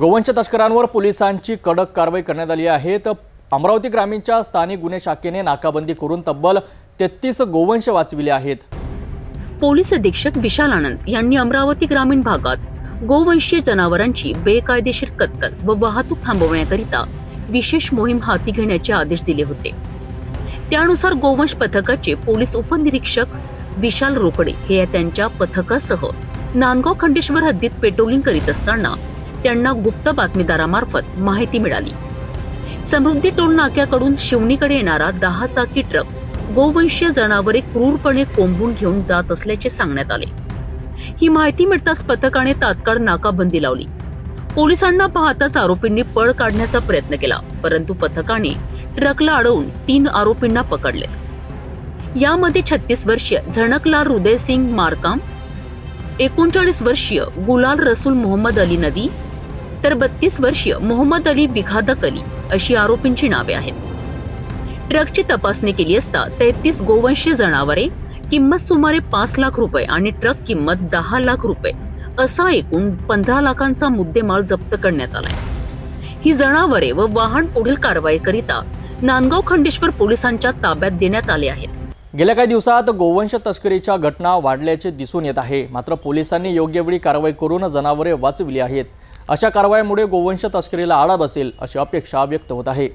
गोवंश तस्करांवर पोलिसांची कडक कारवाई करण्यात आली आहे. तर अमरावती ग्रामीणच्या स्थानिक गुन्हे शाखेने नाकाबंदी करून तब्बल तेहतीस गोवंश वाचविले आहेत. पोलीस अधीक्षक विशाल आनंद यांनी अमरावती ग्रामीण भागात गोवंशीय जनावरांची बेकायदेशीर कत्तल व वाहतूक थांबवण्याकरिता विशेष मोहीम हाती घेण्याचे आदेश दिले होते. त्यानुसार गोवंश पथकाचे पोलीस उपनिरीक्षक विशाल रोकडे हे त्यांच्या पथकासह नांदगाव खंडेश्वर हद्दीत पेट्रोलिंग करीत असताना त्यांना गुप्त बातमीदारामार्फत माहिती मिळाली. समृद्धी टोल नाक्याकडून शिवणीकडे येणारा दहा चाकी ट्रक गोवंशीय जनावरे क्रूरपणे कोंबून घेऊन जात असल्याचे सांगण्यात आले. ही माहिती मिळताच पथकाने तात्काळ नाकाबंदी लावली. पोलिसांना पाहताच आरोपींनी पळ काढण्याचा प्रयत्न केला परंतु पथकाने ट्रकला अडवून तीन आरोपींना पकडले यामध्ये छत्तीस वर्षीय झणकलाल हृदयसिंग मारकाम एकोणचाळीस वर्षीय गुलाल रसूल मोहम्मद अली नदी तर बत्तीस वर्षीय मोहम्मद अली बिघादक अली अशी आरोपींची नावे आहेत. ट्रकची तपासणी केली असता तेहतीस गोवंशीय जनावरे किंमत सुमारे पाच लाख रुपये आणि ट्रक किंमत दहा लाख रुपये असा एकूण पंधरा लाखांचा मुद्देमाल जप्त करण्यात आलाय. ही जनावरे व वाहन पुढील कारवाईकरिता नांदगाव खंडेश्वर पोलिसांच्या ताब्यात देण्यात आले आहेत. गेल्या काही दिवसात गोवंश तस्करीच्या घटना वाढल्याचे दिसून येत आहे. मात्र पोलिसांनी योग्य वेळी कारवाई करून जनावरे वाचविली आहेत. अशा कारवाईमुळे गोवंश तस्करीला आळा बसेल अशी अपेक्षा व्यक्त होत आहे.